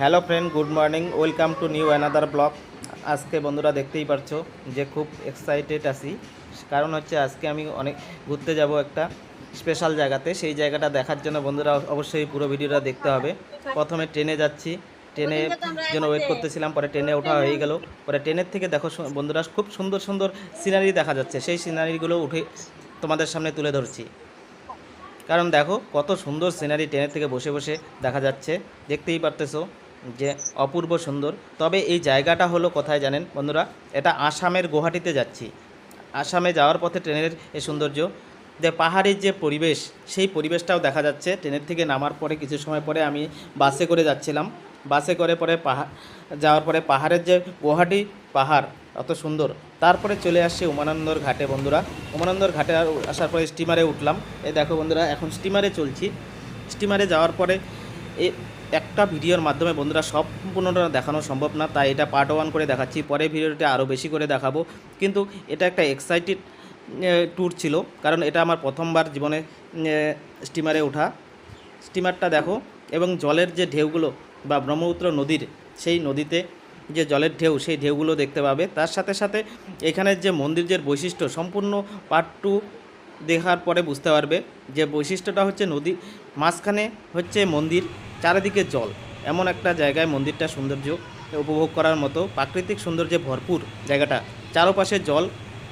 Hello friend good morning welcome to new another blog. আজকে বন্ধুরা দেখতেই পারছ যে খুব এক্সাইটেড আছি। কারণ হচ্ছে আজকে আমি অনেক ঘুরতে যাব একটা স্পেশাল জায়গাতে। সেই জায়গাটা দেখার জন্য বন্ধুরা অবশ্যই পুরো ভিডিওটা দেখতে হবে। প্রথমে ট্রেনে যাচ্ছি। ট্রেনে জন্য ওয়েট করতেছিলাম পরে ট্রেনে ওঠা হয়ে গেল। পরে ট্রেনের থেকে দেখো বন্ধুরা খুব সুন্দর সুন্দর সিনারি দেখা যাচ্ছে। সেই সিনারিগুলো উঠে তোমাদের সামনে তুলে ধরছি। কারণ দেখো কত সুন্দর সিনারি ট্রেনের থেকে বসে বসে দেখা যাচ্ছে। দেখতেই পারতেছো। যে অপূর্ব সুন্দর। তবে এই জায়গাটা হলো কোথায় জানেন বন্ধুরা? এটা আসামের গুয়াহাটিতে যাচ্ছি। আসামে যাওয়ার পথে ট্রেনের এই সৌন্দর্য, যে পাহাড়ের যে পরিবেশ, সেই পরিবেশটাও দেখা যাচ্ছে। ট্রেনের থেকে নামার পরে কিছু সময় পরে আমি বাসে করে যাচ্ছিলাম। বাসে করে পরে পাহাড় যাওয়ার পরে পাহাড়ের যে গুয়াহাটি পাহাড়, অত সুন্দর। তারপরে চলে আসছে উমানন্দর ঘাটে বন্ধুরা। উমানন্দর ঘাটে আসার পরে স্টিমারে উঠলাম। এ দেখো বন্ধুরা, এখন স্টিমারে চলছি। স্টিমারে যাওয়ার পরে এ একটা ভিডিওর মাধ্যমে বন্ধুরা সম্পূর্ণটা দেখানো সম্ভব না, তাই এটা পার্ট ওয়ান করে দেখাচ্ছি। পরে ভিডিওটা আরও বেশি করে দেখাবো। কিন্তু এটা একটা এক্সাইটেড ট্যুর ছিল, কারণ এটা আমার প্রথমবার জীবনে স্টিমারে ওঠা। স্টিমারটা দেখো, এবং জলের যে ঢেউগুলো বা ব্রহ্মপুত্র নদীর, সেই নদীতে যে জলের ঢেউ, সেই ঢেউগুলো দেখতে পাবে। তার সাথে সাথে এখানের যে মন্দিরের বৈশিষ্ট্য, সম্পূর্ণ পার্ট টু দেখার পরে বুঝতে পারবে যে বৈশিষ্ট্যটা হচ্ছে নদী, মাঝখানে হচ্ছে মন্দির, চারিদিকে জল। এমন একটা জায়গায় মন্দিরটা সৌন্দর্য উপভোগ করার মতো প্রাকৃতিক সৌন্দর্যে ভরপুর জায়গাটা। চারপাশে জল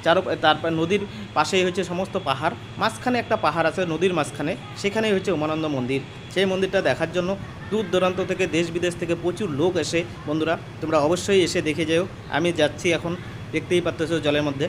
চারো তারপর নদীর পাশেই হচ্ছে সমস্ত পাহাড়, মাঝখানে একটা পাহাড় আছে নদীর মাঝখানে, সেখানেই হচ্ছে উমানন্দ মন্দির। সেই মন্দিরটা দেখার জন্য দূর দূরান্ত থেকে দেশ বিদেশ থেকে প্রচুর লোক এসে, বন্ধুরা তোমরা অবশ্যই এসে দেখে যেও। আমি যাচ্ছি এখন, দেখতেই পাচ্তেছো জলের মধ্যে।